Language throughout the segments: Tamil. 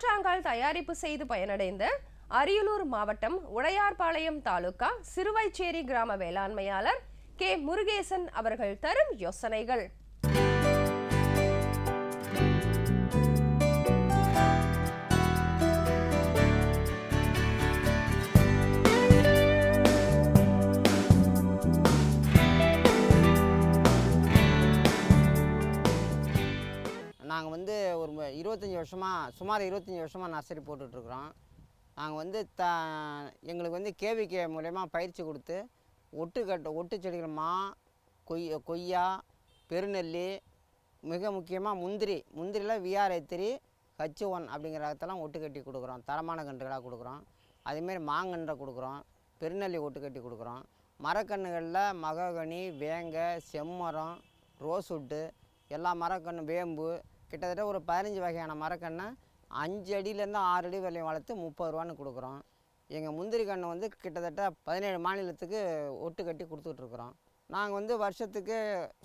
தேங்காய்ப்பால் தயாரிப்பு செய்து பயனடைந்த அரியலூர் மாவட்டம் உடையார்பாளையம் தாலுகா சிறுவைச்சேரி கிராம வேளாண்மையாளர் கே. முருகேசன் அவர்கள் தரும் யோசனைகள். வந்து ஒரு இருபத்தஞ்சி வருஷமாக சுமார் இருபத்தஞ்சி வருஷமாக நர்சரி போட்டுட்ருக்குறோம். நாங்கள் வந்து த எங்களுக்கு வந்து கேவிகே மூலயமா பயிற்சி கொடுத்து ஒட்டு கட்ட ஒட்டு செடிகள் மா கொய் கொய்யா பெருநெல்லி மிக முக்கியமாக முந்திரி முந்திரியில் விஆர் த்ரீ ஹச் ஒன் அப்படிங்கிற ரகத்தெல்லாம் ஒட்டு கட்டி கொடுக்குறோம். தரமான கன்றுகளாக கொடுக்குறோம். அதேமாரி மாங்கன்றை கொடுக்குறோம். பெருநெல்லி ஒட்டு கட்டி கொடுக்குறோம். மரக்கன்றுகளில் மககனி வேங்க செம்மரம் ரோஸ்வுட்டு எல்லா மரக்கன்று வேம்பு கிட்டத்தட்ட ஒரு பதினஞ்சு வகையான மரக்கன்றை அஞ்சு அடியிலேருந்து ஆறு அடி வரையும் வளர்த்து முப்பது ரூபான்னு கொடுக்குறோம். எங்கள் முந்திரி கன்று வந்து கிட்டத்தட்ட பதினேழு மாநிலத்துக்கு ஒட்டு கட்டி கொடுத்துட்ருக்குறோம். நாங்கள் வந்து வருஷத்துக்கு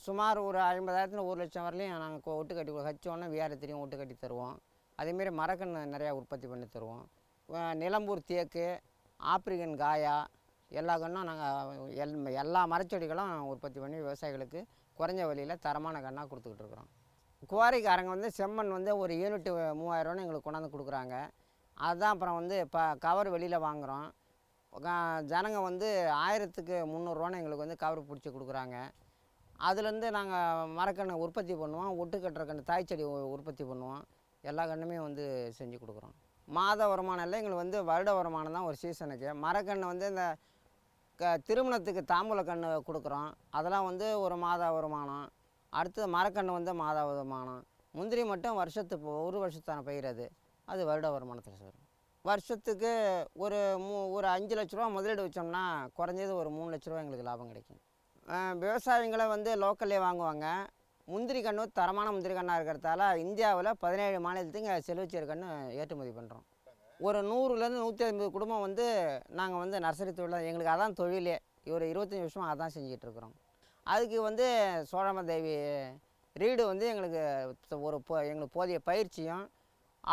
சுமார் ஒரு ஐம்பதாயிரத்துல ஒரு லட்சம் வரலையும் நாங்கள் ஒட்டு கட்டி ஹச்சோன்னா விஆர் தெரியும் ஒட்டு கட்டி தருவோம். அதேமாரி மரக்கன்று நிறையா உற்பத்தி பண்ணி தருவோம். நிலம்பூர் தேக்கு ஆப்பிரிக்கன் காயா எல்லா கன்றும் நாங்கள் எல் எல்லா மரச்செடிகளும் உற்பத்தி பண்ணி விவசாயிகளுக்கு குறைஞ்ச விலையில் தரமான கன்னாக கொடுத்துக்கிட்டு இருக்கிறோம் குவாரிக்காரங்க வந்து செம்மண் வந்து ஒரு யூனிட் மூவாயிரரூவான்னு எங்களுக்கு கொண்டாந்து கொடுக்குறாங்க. அதுதான் அப்புறம் வந்து இப்போ கவர் வெளியில் வாங்குகிறோம் ஜனங்க வந்து ஆயிரத்துக்கு முந்நூறுரூவான்னு எங்களுக்கு வந்து கவர் பிடிச்சி கொடுக்குறாங்க. அதுலேருந்து நாங்கள் மரக்கன்று உற்பத்தி பண்ணுவோம். ஒட்டு கட்டுற கன்று தாய் செடி உற்பத்தி பண்ணுவோம். எல்லா கன்றுமே வந்து செஞ்சு கொடுக்குறோம். மாத வருமானம் இல்லை எங்களுக்கு வந்து வருட வருமானம் தான் ஒரு சீசனுக்கு மரக்கன்று வந்து இந்த க திருமணத்துக்கு தாம்பூல கன்று கொடுக்குறோம். அதெல்லாம் வந்து ஒரு மாத வருமானம். அடுத்தது மரக்கன்று வந்து மாத வருமானம் முந்திரி மட்டும் வருஷத்துக்கு ஒரு வருஷத்தான பயிர் அது வருட வருமானத்தில் சார் வருஷத்துக்கு ஒரு மூ ஒரு அஞ்சு லட்ச ரூபா முதலீடு வச்சோம்னா குறைஞ்சது ஒரு மூணு லட்ச ரூபா எங்களுக்கு லாபம் கிடைக்கும். விவசாயிங்களை வந்து லோக்கல்லே வாங்குவாங்க. முந்திரி கன்று தரமான முந்திரி கன்னாக இருக்கிறதால இந்தியாவில் பதினேழு மாநிலத்துக்கு செல்வச்சேரி கன்று ஏற்றுமதி பண்ணுறோம் ஒரு நூறுலேருந்து நூற்றி ஐம்பது குடும்பம் வந்து நாங்கள் வந்து நர்சரி தொழில் எங்களுக்கு அதான் தொழிலே. ஒரு இருபத்தஞ்சி வருஷமாக அதான் செஞ்சுட்டு இருக்கிறோம். அதுக்கு வந்து சோழமதேவி ரீடு வந்து எங்களுக்கு ஒரு போ எங்களுக்கு போதிய பயிற்சியும்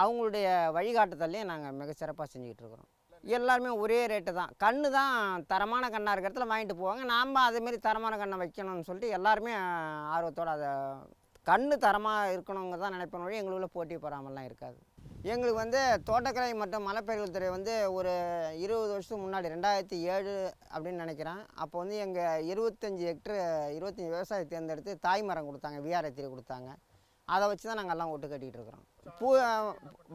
அவங்களுடைய வழிகாட்டுதல்லையும் நாங்கள் மிக சிறப்பாக செஞ்சுக்கிட்டு இருக்கிறோம். எல்லாருமே ஒரே ரேட்டு தான். கன்று தான் தரமான கண்ணாக இருக்கிற இடத்துல வாங்கிட்டு போவாங்க. நாம் அதேமாரி தரமான கண்ணை வைக்கணும்னு சொல்லிட்டு எல்லாருமே ஆர்வத்தோடு அதை கன்று தரமாக இருக்கணுங்க தான் நினைப்பேன் வழி எங்களுக்குள்ள போட்டி பொறாமலாம் இருக்காது. எங்களுக்கு வந்து தோட்டக்கலை மற்றும் மலைப்பயிர்கள் துறை வந்து ஒரு இருபது வருஷத்துக்கு முன்னாடி ரெண்டாயிரத்தி ஏழு அப்படின்னு நினைக்கிறேன். அப்போ வந்து எங்கள் இருபத்தஞ்சி ஹெக்டர் இருபத்தஞ்சி விவசாயத்தை தேர்ந்தெடுத்து தாய் மரம் கொடுத்தாங்க விஆர்எத்திரி கொடுத்தாங்க. அதை வச்சு தான் நாங்கள் எல்லாம் ஒட்டு கட்டிக்கிட்டு இருக்கிறோம். பூ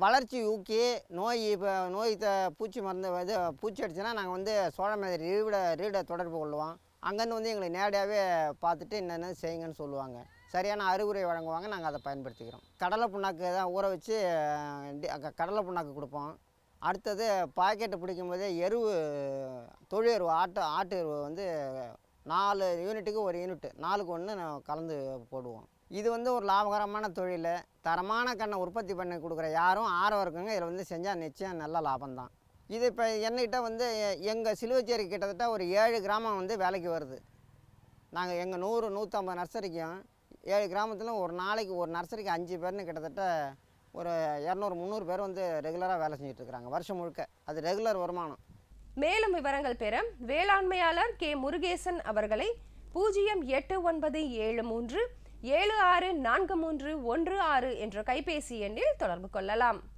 வளர்ச்சி ஊக்கி நோய் இப்போ நோய் த பூச்சி மருந்து இது பூச்சி அடிச்சுன்னா நாங்கள் வந்து சோழமேதி ரீட ரீடை தொடர்பு கொள்ளுவோம். அங்கேருந்து வந்து எங்களை நேரடியாகவே பார்த்துட்டு என்னென்ன செய்யுங்கன்னு சொல்லுவாங்க. சரியான அறிவுரை வழங்குவாங்க நாங்கள் அதை பயன்படுத்திக்கிறோம். கடலை புண்ணாக்கு தான் ஊற வச்சு அஹ், கடலை புண்ணாக்கு கொடுப்போம். அடுத்தது பாக்கெட்டு பிடிக்கும் போதே எருவு தொழு எருவு ஆட்டு ஆட்டு எருவு வந்து நாலு யூனிட்டுக்கு ஒரு யூனிட் நாலுக்கு ஒன்று கலந்து போடுவோம். இது வந்து ஒரு லாபகரமான தொழில். தரமான கண்ணை உற்பத்தி பண்ணி கொடுக்குற யாரும் ஆர்வம் இருக்குங்க இதில் வந்து செஞ்சால் நிச்சயம் நல்ல லாபம்தான். இது இப்போ என்கிட்ட வந்து எங்கள் சிலுவச்சேரி கிட்டத்தட்ட ஒரு ஏழு கிராமம் வந்து வேலைக்கு வருது. நாங்கள் எங்கள் நூறு நூற்றம்பது நர்சரிக்கும் ஏழு கிராமத்தில் ஒரு நாளைக்கு ஒரு நர்சரிக்கு அஞ்சு பேர்னு கிட்டத்தட்ட ஒரு இரநூறு முந்நூறு பேர் வந்து ரெகுலராக வேலை செஞ்சுட்டு இருக்கிறாங்க வருஷம் முழுக்க. அது ரெகுலர் வருமானம். மேலும் விவரங்கள் பெற வேளாண்மையாளர் கே. முருகேசன் அவர்களை பூஜ்ஜியம் எட்டு ஒன்பது ஏழு மூன்று ஏழு ஆறு நான்கு மூன்று ஒன்று ஆறு என்ற கைபேசி எண்ணில் தொடர்பு கொள்ளலாம்.